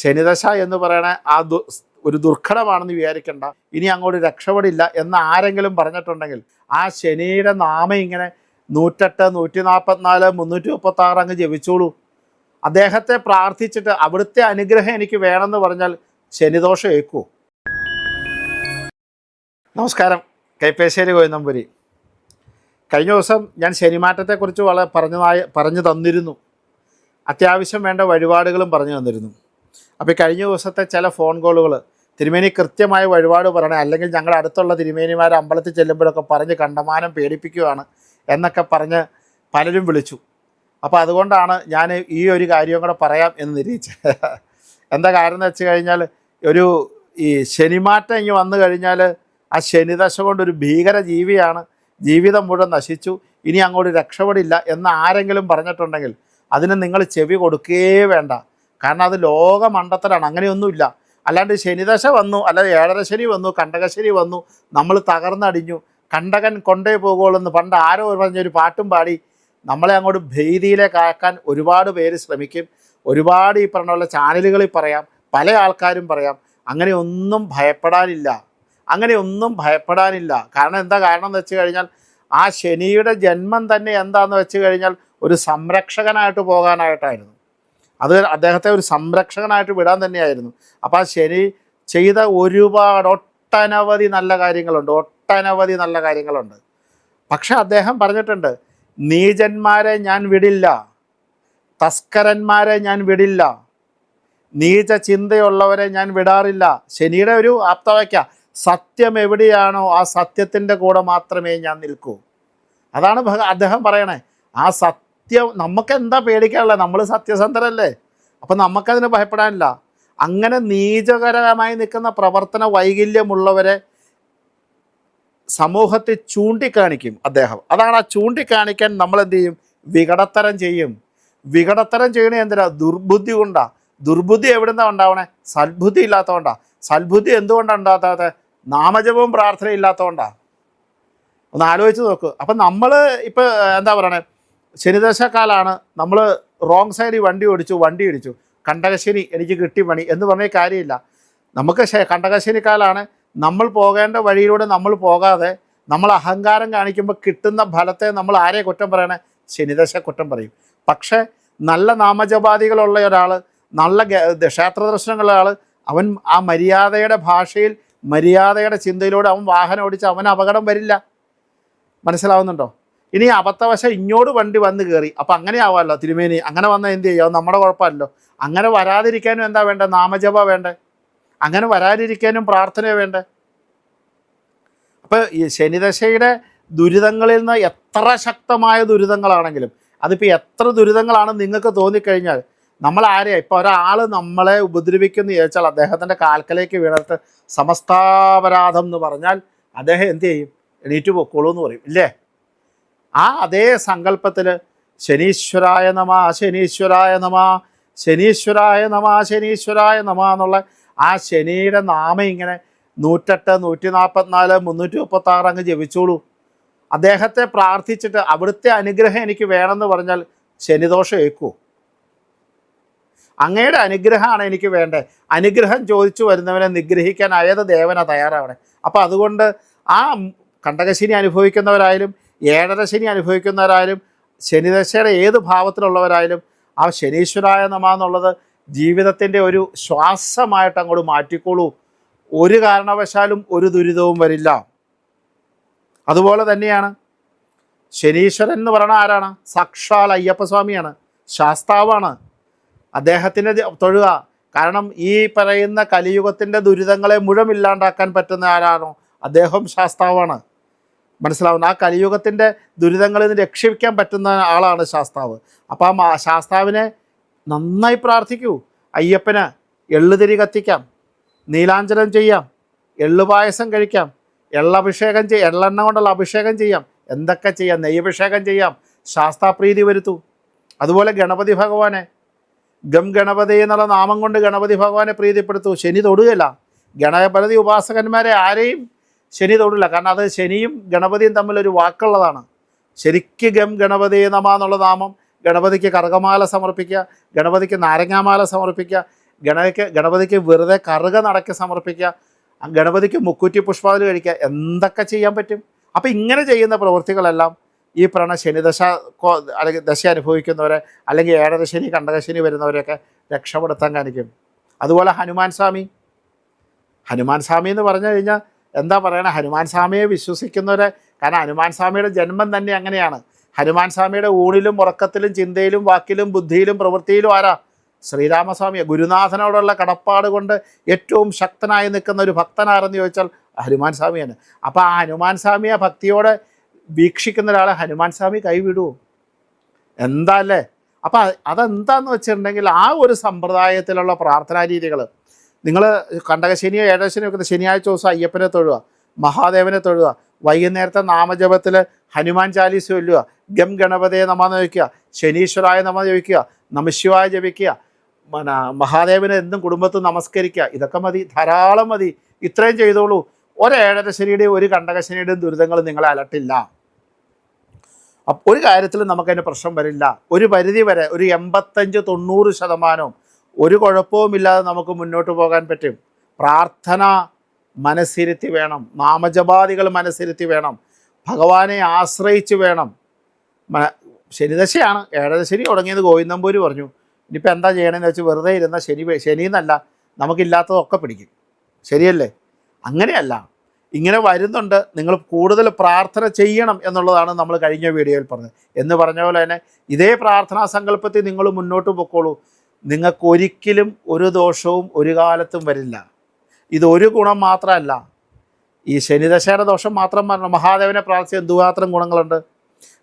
ശനിദശ എന്ന് പറയണ ആ ദു ഒരു ദുർഘടമാണെന്ന് വിചാരിക്കേണ്ട. ഇനി അങ്ങോട്ട് രക്ഷപ്പെടില്ല എന്ന് ആരെങ്കിലും പറഞ്ഞിട്ടുണ്ടെങ്കിൽ ആ ശനിയുടെ നാമം ഇങ്ങനെ നൂറ്റെട്ട് നൂറ്റി നാൽപ്പത്തിനാല് മുന്നൂറ്റി മുപ്പത്തി ആറ് അങ്ങ് ജപിച്ചോളൂ. അദ്ദേഹത്തെ പ്രാർത്ഥിച്ചിട്ട് അവിടുത്തെ അനുഗ്രഹം എനിക്ക് വേണമെന്ന് പറഞ്ഞാൽ ശനിദോഷം ഏക്കൂ നമസ്കാരം. കൈപ്പേശ്ശേരി കോയന്നമ്പുരി കഴിഞ്ഞ ദിവസം ഞാൻ ശനിമാറ്റത്തെക്കുറിച്ച് വളരെ പറഞ്ഞതായി പറഞ്ഞു തന്നിരുന്നു. അത്യാവശ്യം വേണ്ട വഴിപാടുകളും പറഞ്ഞു തന്നിരുന്നു. അപ്പോൾ കഴിഞ്ഞ ദിവസത്തെ ചില ഫോൺ കോളുകൾ തിരുമേനി കൃത്യമായ വഴിപാട് പറയണേ അല്ലെങ്കിൽ ഞങ്ങളുടെ അടുത്തുള്ള തിരുമേനിമാർ അമ്പലത്തിൽ ചെല്ലുമ്പോഴൊക്കെ പറഞ്ഞ് കണ്ടമാനം പേടിപ്പിക്കുകയാണ് എന്നൊക്കെ പറഞ്ഞ് പലരും വിളിച്ചു. അപ്പോൾ അതുകൊണ്ടാണ് ഞാൻ ഈ ഒരു കാര്യം കൂടെ പറയാം എന്ന് നിരീക്ഷിച്ചത്. എന്താ കാരണം എന്ന് വെച്ച് കഴിഞ്ഞാൽ ഒരു ഈ ശനിമാറ്റം ഇങ്ങ് വന്നു കഴിഞ്ഞാൽ ആ ശനിദശ കൊണ്ടൊരു ഭീകര ജീവിയാണ്. ജീവിതം മുഴുവൻ നശിച്ചു. ഇനി അങ്ങോട്ട് രക്ഷപ്പെടില്ല എന്ന് ആരെങ്കിലും പറഞ്ഞിട്ടുണ്ടെങ്കിൽ അതിന് നിങ്ങൾ ചെവി കൊടുക്കുകയേ വേണ്ട. കാരണം അത് ലോക മണ്ടത്തലാണ് അങ്ങനെയൊന്നുമില്ല. അല്ലാണ്ട് ശനിദശ വന്നു അല്ലാതെ ഏഴര ശനി വന്നു കണ്ടകശനി വന്നു നമ്മൾ തകർന്നടിഞ്ഞു. കണ്ടകൻ കൊണ്ടേ പോകുള്ളൂ പണ്ട് ആരോ പറഞ്ഞൊരു പാട്ടും പാടി നമ്മളെ അങ്ങോട്ട് ഭീതിയിലേക്ക് അയക്കാൻ ഒരുപാട് പേര് ശ്രമിക്കും. ഒരുപാട് ഈ പറഞ്ഞ പോലെ ചാനലുകളിൽ പറയാം പല ആൾക്കാരും പറയാം അങ്ങനെ ഒന്നും ഭയപ്പെടാനില്ല. അങ്ങനെ ഒന്നും ഭയപ്പെടാനില്ല. കാരണം എന്താ കാരണം എന്ന് വെച്ച് കഴിഞ്ഞാൽ ആ ശനിയുടെ ജന്മം തന്നെ എന്താണെന്ന് വെച്ച് കഴിഞ്ഞാൽ ഒരു സംരക്ഷകനായിട്ട് പോകാനായിട്ടായിരുന്നു. അത് അദ്ദേഹത്തെ ഒരു സംരക്ഷകനായിട്ട് വിടാൻ തന്നെയായിരുന്നു. അപ്പോൾ ആ ശരി ചെയ്ത ഒരുപാട് ഒട്ടനവധി നല്ല കാര്യങ്ങളുണ്ട് ഒട്ടനവധി നല്ല കാര്യങ്ങളുണ്ട്. പക്ഷെ അദ്ദേഹം പറഞ്ഞിട്ടുണ്ട് നീചന്മാരെ ഞാൻ വിടില്ല തസ്കരന്മാരെ ഞാൻ വിടില്ല നീച ചിന്തയുള്ളവരെ ഞാൻ വിടാറില്ല. ശനിയുടെ ഒരു ആപ്തവാക്യ സത്യം എവിടെയാണോ ആ സത്യത്തിന്റെ കൂടെ മാത്രമേ ഞാൻ നിൽക്കൂ. അതാണ് അദ്ദേഹം പറയണേ ആ സത്യം നമുക്ക് എന്താ പേടിക്കാനുള്ളത് നമ്മൾ സത്യസന്ധരല്ലേ? അപ്പം നമുക്കതിന് ഭയപ്പെടാനില്ല. അങ്ങനെ നീചകരമായി നിൽക്കുന്ന പ്രവർത്തന വൈകല്യമുള്ളവരെ സമൂഹത്തെ ചൂണ്ടിക്കാണിക്കും അദ്ദേഹം. അതാണ് ആ ചൂണ്ടിക്കാണിക്കാൻ നമ്മൾ എന്ത് ചെയ്യും വികടത്തരം ചെയ്യും. വികടത്തരം ചെയ്യണേ എന്തിനാ? ദുർബുദ്ധി കൊണ്ടാ. ദുർബുദ്ധി എവിടുന്നാ ഉണ്ടാവണേ? സത്ബുദ്ധി ഇല്ലാത്തതുകൊണ്ടാ. സൽബുദ്ധി എന്തുകൊണ്ടാണ് ഉണ്ടാകാത്തത്? നാമജപവും പ്രാർത്ഥന ഇല്ലാത്തതുകൊണ്ടാ. ഒന്ന് ആലോചിച്ച് നോക്കൂ. അപ്പം നമ്മൾ ഇപ്പോൾ എന്താ പറയണേ? ശനിദശക്കാലാണ് നമ്മൾ റോങ് സൈഡിൽ വണ്ടി ഓടിച്ചു വണ്ടി ഇടിച്ചു. കണ്ടകശനി എനിക്ക് കിട്ടി പണി എന്ന് പറഞ്ഞ കാര്യമില്ല. നമുക്ക് കണ്ടകശനിക്കാലാണ് നമ്മൾ പോകേണ്ട വഴിയിലൂടെ നമ്മൾ പോകാതെ നമ്മൾ അഹങ്കാരം കാണിക്കുമ്പോൾ കിട്ടുന്ന ഫലത്തെ നമ്മൾ ആരെ കുറ്റം പറയണേ? ശനിദശ കുറ്റം പറയും. പക്ഷേ നല്ല നാമജപാദികളുള്ള ഒരാൾ നല്ല ക്ഷേത്ര ദർശനങ്ങളുള്ള ആൾ അവൻ ആ മര്യാദയുടെ ഭാഷയിൽ മര്യാദയുടെ ചിന്തയിലൂടെ അവൻ വാഹനം ഓടിച്ച് അവൻ അപകടം വരില്ല. മനസ്സിലാവുന്നുണ്ടോ? ഇനി അബദ്ധവശം ഇങ്ങോട്ട് വണ്ടി വന്ന് കയറി അപ്പം അങ്ങനെ ആവാമല്ലോ തിരുമേനി. അങ്ങനെ വന്നാൽ എന്ത് ചെയ്യും? നമ്മുടെ കുഴപ്പമല്ലോ. അങ്ങനെ വരാതിരിക്കാനും എന്താ വേണ്ട? നാമജപ വേണ്ടേ? അങ്ങനെ വരാതിരിക്കാനും പ്രാർത്ഥന വേണ്ടേ? അപ്പോൾ ഈ ശനിദശയുടെ ദുരിതങ്ങളിൽ നിന്ന് എത്ര ശക്തമായ ദുരിതങ്ങളാണെങ്കിലും അതിപ്പോൾ എത്ര ദുരിതങ്ങളാണ് നിങ്ങൾക്ക് തോന്നിക്കഴിഞ്ഞാൽ നമ്മൾ ആരെയാ? ഇപ്പോൾ ഒരാൾ നമ്മളെ ഉപദ്രവിക്കുന്നു ചോദിച്ചാൽ അദ്ദേഹത്തിന്റെ കാൽക്കലേക്ക് വീണിട്ട് സമസ്താപരാധം എന്ന് പറഞ്ഞാൽ അദ്ദേഹം എന്ത് ചെയ്യും? എണീറ്റ് പൊക്കോളൂ എന്ന് പറയും. ഇല്ലേ? ആ അതേ സങ്കല്പത്തിൽ ശനീശ്വരായ നമ ശനീശ്വരായ നമ ശനീശ്വരായ നമ ശനീശ്വരായ നമ എന്നുള്ള ആ ശനിയുടെ നാമം ഇങ്ങനെ നൂറ്റെട്ട് നൂറ്റി നാൽപ്പത്തിനാല് മുന്നൂറ്റി മുപ്പത്തി ആറ് അങ്ങ് ജപിച്ചോളൂ. അദ്ദേഹത്തെ പ്രാർത്ഥിച്ചിട്ട് അവിടുത്തെ അനുഗ്രഹം എനിക്ക് വേണമെന്ന് പറഞ്ഞാൽ ശനിദോഷം ഏക്കൂ അങ്ങയുടെ അനുഗ്രഹമാണ് എനിക്ക് വേണ്ടത് അനുഗ്രഹം ചോദിച്ചു വരുന്നവനെ നിഗ്രഹിക്കാൻ ഏത് ദേവന തയ്യാറാവണേ. അപ്പോൾ അതുകൊണ്ട് ആ കണ്ടകശിനി അനുഭവിക്കുന്നവരായാലും ഏഴര ശനി അനുഭവിക്കുന്നവരായാലും ശനിദശയുടെ ഏത് ഭാവത്തിലുള്ളവരായാലും ആ ശനീശ്വരായ നമ എന്നുള്ളത് ജീവിതത്തിന്റെ ഒരു ശ്വാസമായിട്ട് അങ്ങോട്ട് മാറ്റിക്കോളൂ. ഒരു കാരണവശാലും ഒരു ദുരിതവും വരില്ല. അതുപോലെ തന്നെയാണ് ശനീശ്വരൻ എന്ന് പറയുന്ന ആരാണ്? സാക്ഷാൽ അയ്യപ്പസ്വാമിയാണ്. ശാസ്താവാണ്. അദ്ദേഹത്തിന്റെ തൊഴുക. കാരണം ഈ പറയുന്ന കലിയുഗത്തിന്റെ ദുരിതങ്ങളെ മുഴുവൻ ഇല്ലാണ്ടാക്കാൻ പറ്റുന്ന ആരാണോ? അദ്ദേഹം ശാസ്താവാണ്. മനസ്സിലാവുന്ന ആ കലിയുഗത്തിന്റെ ദുരിതങ്ങളിൽ നിന്ന് രക്ഷിക്കാൻ പറ്റുന്ന ആളാണ് ശാസ്താവ്. അപ്പം ആ ശാസ്താവിനെ നന്നായി പ്രാർത്ഥിക്കൂ. അയ്യപ്പന് എള്ളുതിരി കത്തിക്കാം. നീലാഞ്ചലം ചെയ്യാം. എള്ളു പായസം കഴിക്കാം. എള്ളഭിഷേകം ചെയ്യാം എള്ളെണ്ണ കൊണ്ടുള്ള അഭിഷേകം ചെയ്യാം. എന്തൊക്കെ ചെയ്യാം? നെയ്യഭിഷേകം ചെയ്യാം. ശാസ്താപ്രീതി വരുത്തൂ. അതുപോലെ ഗണപതി ഭഗവാനെ. ഗം ഗണപതി എന്നുള്ള നാമം കൊണ്ട് ഗണപതി ഭഗവാനെ പ്രീതിപ്പെടുത്തൂ. ശനി തൊടുകയില്ല. ഗണപതി ഉപാസകന്മാരെ ആരെയും ശനി തൊടില്ല. കാരണം അത് ശനിയും ഗണപതിയും തമ്മിലൊരു വാക്കുള്ളതാണ്. ശരിക്ക് ഗം ഗണപതി നമ എന്നുള്ള നാമം ഗണപതിക്ക് കറുകമാല സമർപ്പിക്കുക ഗണപതിക്ക് നാരങ്ങാമാല സമർപ്പിക്കുക ഗണപതിക്ക് ഗണപതിക്ക് വെറുതെ കറുക നടക്കി സമർപ്പിക്കുക ഗണപതിക്ക് മുക്കുറ്റി പുഷ്പാവലി കഴിക്കുക എന്തൊക്കെ ചെയ്യാൻ പറ്റും? അപ്പം ഇങ്ങനെ ചെയ്യുന്ന പ്രവൃത്തികളെല്ലാം ഈ പറഞ്ഞ ശനിദശ അല്ലെങ്കിൽ ദശ അനുഭവിക്കുന്നവരെ അല്ലെങ്കിൽ ഏഴര ശനി കണ്ടകശനി വരുന്നവരെയൊക്കെ രക്ഷപ്പെടുത്താൻ കാണിക്കും. അതുപോലെ ഹനുമാൻ സ്വാമി. ഹനുമാൻ സ്വാമി എന്ന് പറഞ്ഞു കഴിഞ്ഞാൽ എന്താ പറയണേ? ഹനുമാൻ സ്വാമിയെ വിശ്വസിക്കുന്നവരെ കാരണം ഹനുമാൻ സ്വാമിയുടെ ജന്മം തന്നെ അങ്ങനെയാണ്. ഹനുമാൻ സ്വാമിയുടെ ഊണിലും ഉറക്കത്തിലും ചിന്തയിലും വാക്കിലും ബുദ്ധിയിലും പ്രവൃത്തിയിലും ആരാ? ശ്രീരാമസ്വാമിയെ ഗുരുനാഥനോടുള്ള കടപ്പാട് കൊണ്ട് ഏറ്റവും ശക്തനായി നിൽക്കുന്ന ഒരു ഭക്തനാരെന്ന് ചോദിച്ചാൽ ഹനുമാൻ സ്വാമിയാണ്. അപ്പോൾ ആ ഹനുമാൻ സ്വാമിയെ ഭക്തിയോടെ വീക്ഷിക്കുന്ന ഒരാളെ ഹനുമാൻ സ്വാമി കൈവിടുമോ എന്താ അല്ലേ? അപ്പം അതെന്താന്ന് വെച്ചിട്ടുണ്ടെങ്കിൽ ആ ഒരു സമ്പ്രദായത്തിലുള്ള പ്രാർത്ഥനാ രീതികൾ നിങ്ങൾ കണ്ടകശനിയോ ഏഴശനിയോ ഒക്കെ ശനിയാഴ്ച ദിവസം അയ്യപ്പനെ തൊഴുക മഹാദേവനെ തൊഴുക വൈകുന്നേരത്തെ നാമജപത്തിൽ ഹനുമാൻ ചാലീസ് ചൊല്ലുക ഗം ഗണപതയെ നമാന്ന് ചോദിക്കുക ശനീശ്വരായ നമ ചോദിക്കുക നമശിവായ ജപിക്കുക പിന്നെ മഹാദേവനെ എന്നും കുടുംബത്തിൽ നമസ്കരിക്കുക ഇതൊക്കെ മതി ധാരാളം മതി ഇത്രയും ചെയ്തോളൂ. ഒരേഴര ശനിയുടെയും ഒരു കണ്ടകശനിയുടെയും ദുരിതങ്ങൾ നിങ്ങളെ അലട്ടില്ല. ഒരു കാര്യത്തിലും നമുക്കതിന് പ്രശ്നം വരില്ല. ഒരു പരിധി വരെ ഒരു എൺപത്തഞ്ച് തൊണ്ണൂറ് ശതമാനവും ഒരു കുഴപ്പവുമില്ലാതെ നമുക്ക് മുന്നോട്ട് പോകാൻ പറ്റും. പ്രാർത്ഥന മനസ്സിരുത്തി വേണം. നാമജപാദികൾ മനസ്സിരുത്തി വേണം. ഭഗവാനെ ആശ്രയിച്ച് വേണം. ശനിദശയാണ്. ഏഴരശനി തുടങ്ങിയത് ഗോവിന്ദമ്പൂരി പറഞ്ഞു. ഇനിയിപ്പോൾ എന്താ ചെയ്യണമെന്ന് വെച്ചാൽ വെറുതെ ഇരുന്ന ശനി ശനി എന്നല്ല നമുക്കില്ലാത്തതൊക്കെ പിടിക്കും. ശരിയല്ലേ? അങ്ങനെയല്ല. ഇങ്ങനെ വരുന്നുണ്ട്. നിങ്ങൾ കൂടുതൽ പ്രാർത്ഥന ചെയ്യണം എന്നുള്ളതാണ് നമ്മൾ കഴിഞ്ഞ വീഡിയോയിൽ പറഞ്ഞത്. എന്ന് പറഞ്ഞ പോലെ തന്നെ ഇതേ പ്രാർത്ഥനാ സങ്കല്പത്തിൽ നിങ്ങൾ മുന്നോട്ട് പൊക്കോളൂ. നിങ്ങൾക്ക് ഒരിക്കലും ഒരു ദോഷവും ഒരു കാലത്തും വരില്ല. ഇത് ഒരു ഗുണം മാത്രമല്ല. ഈ ശനിദശയുടെ ദോഷം മാത്രം പറഞ്ഞു മഹാദേവനെ പ്രാർത്ഥിച്ച എന്തുമാത്രം ഗുണങ്ങളുണ്ട്?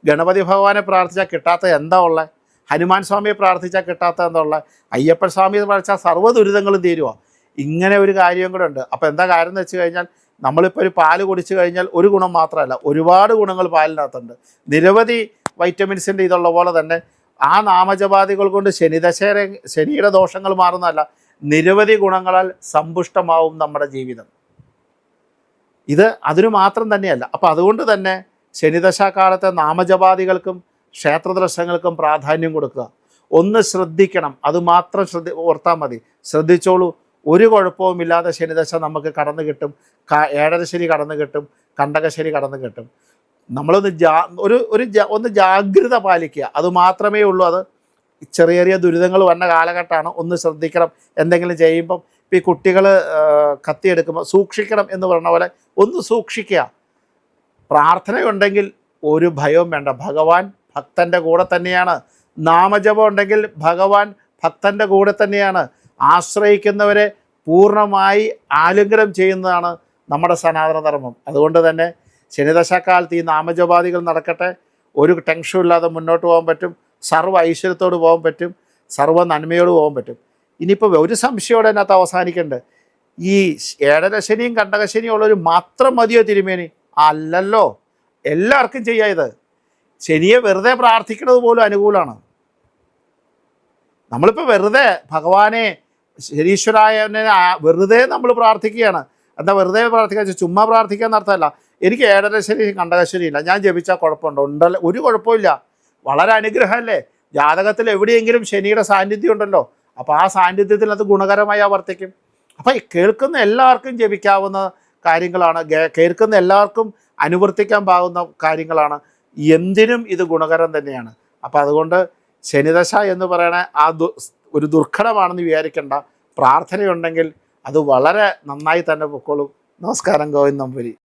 ഗണപതി ഭഗവാനെ പ്രാർത്ഥിച്ചാൽ കിട്ടാത്ത എന്താ ഉള്ളത് ഹനുമാൻ സ്വാമിയെ പ്രാർത്ഥിച്ചാൽ കിട്ടാത്ത എന്താ ഉള്ളത് അയ്യപ്പൻ സ്വാമിയെ പ്രാർത്ഥിച്ചാൽ സർവ ദുരിതങ്ങളും തീരുമോ ഇങ്ങനെ ഒരു കാര്യം കൂടെ ഉണ്ട്. അപ്പോൾ എന്താ കാര്യം എന്ന് വെച്ച് കഴിഞ്ഞാൽ നമ്മളിപ്പോൾ ഒരു പാൽ കുടിച്ചു കഴിഞ്ഞാൽ ഒരു ഗുണം മാത്രമല്ല. ഒരുപാട് ഗുണങ്ങൾ പാലിനകത്തുണ്ട്. നിരവധി വൈറ്റമിൻസിന്റെ ഇതുള്ള പോലെ തന്നെ ആ നാമജപാദികൾ കൊണ്ട് ശനിദശേര ശനിയുടെ ദോഷങ്ങൾ മാറുന്നതല്ല നിരവധി ഗുണങ്ങളാൽ സമ്പുഷ്ടമാവും നമ്മുടെ ജീവിതം. ഇത് അതിനു മാത്രം തന്നെയല്ല. അപ്പം അതുകൊണ്ട് തന്നെ ശനിദശാകാലത്തെ നാമജപാദികൾക്കും ക്ഷേത്ര ദർശനങ്ങൾക്കും പ്രാധാന്യം കൊടുക്കുക. ഒന്ന് ശ്രദ്ധിക്കണം. അത് മാത്രം ശ്രദ്ധ ഓർത്താൽ മതി. ശ്രദ്ധിച്ചോളൂ. ഒരു കുഴപ്പവുമില്ലാതെ ശനിദശ നമുക്ക് കടന്നു കിട്ടും. ക- ഏഴര ശനി കടന്നു കിട്ടും. കണ്ടകശനി കടന്നു കിട്ടും. നമ്മളൊന്ന് ജാ ഒരു ഒരു ഒന്ന് ജാഗ്രത പാലിക്കുക. അത് മാത്രമേ ഉള്ളൂ. അത് ചെറിയ ചെറിയ ദുരിതങ്ങൾ വന്ന കാലഘട്ടമാണ്. ഒന്ന് ശ്രദ്ധിക്കണം. എന്തെങ്കിലും ചെയ്യുമ്പം ഇപ്പം ഈ കുട്ടികൾ കത്തിയെടുക്കുമ്പോൾ സൂക്ഷിക്കണം എന്ന് പറഞ്ഞ പോലെ ഒന്ന് സൂക്ഷിക്കുക. പ്രാർത്ഥനയുണ്ടെങ്കിൽ ഒരു ഭയവും വേണ്ട. ഭഗവാൻ ഭക്തന്റെ കൂടെ തന്നെയാണ്. നാമജപം ഉണ്ടെങ്കിൽ ഭഗവാൻ ഭക്തന്റെ കൂടെ തന്നെയാണ്. ആശ്രയിക്കുന്നവരെ പൂർണമായി ആലിംഗനം ചെയ്യുന്നതാണ് നമ്മുടെ സനാതന ധർമ്മം അതുകൊണ്ട് തന്നെ ശനിദശാക്കാലത്ത് ഈ നാമജപാദികൾ നടക്കട്ടെ. ഒരു ടെൻഷനും ഇല്ലാതെ മുന്നോട്ട് പോകാൻ പറ്റും. സർവ ഐശ്വര്യത്തോട് പോകാൻ പറ്റും. സർവ നന്മയോട് പോകാൻ പറ്റും. ഇനിയിപ്പോൾ ഒരു സംശയോടെ അതിനകത്ത് അവസാനിക്കേണ്ടത് ഈ ഏഴര ശനിയും കണ്ടകശനിയും ഉള്ളവർ മാത്രം മതിയോ തിരുമേനി? അല്ലല്ലോ. എല്ലാവർക്കും ചെയ്യാം ഇത്. ശനിയെ വെറുതെ പ്രാർത്ഥിക്കുന്നത് പോലും അനുകൂലമാണ്. നമ്മളിപ്പോൾ വെറുതെ ഭഗവാനെ ശനീശ്വരായനെ ആ- വെറുതെ നമ്മൾ പ്രാർത്ഥിക്കുകയാണ്. എന്താ വെറുതെ പ്രാർത്ഥിക്കുക? ചുമ്മാ പ്രാർത്ഥിക്കുക അർത്ഥമല്ല എനിക്ക് ഏഴര കണ്ടകശ്ശേരിയില്ല ഞാൻ ജപിച്ചാൽ കുഴപ്പമുണ്ടോ. ഉണ്ടല്ലോ ഒരു കുഴപ്പമില്ല വളരെ അനുഗ്രഹമല്ലേ? ജാതകത്തിൽ എവിടെയെങ്കിലും ശനിയുടെ സാന്നിധ്യം ഉണ്ടല്ലോ. അപ്പോൾ ആ സാന്നിധ്യത്തിൽ അത് ഗുണകരമായി ആവർത്തിക്കും. അപ്പോൾ കേൾക്കുന്ന എല്ലാവർക്കും ജപിക്കാവുന്ന കാര്യങ്ങളാണ്. കേൾക്കുന്ന എല്ലാവർക്കും അനുവർത്തിക്കാൻ പാകുന്ന കാര്യങ്ങളാണ്. എന്തിനും ഇത് ഗുണകരം തന്നെയാണ്. അപ്പോൾ അതുകൊണ്ട് ശനിദശ എന്ന് പറയണ ആ ദു ഒരു ദുർഘടമാണെന്ന് വിചാരിക്കേണ്ട. പ്രാർത്ഥനയുണ്ടെങ്കിൽ അത് വളരെ നന്നായി തന്നെ പൊക്കോളും. നമസ്കാരം ഗോവിന്ദം നമ്പൂരി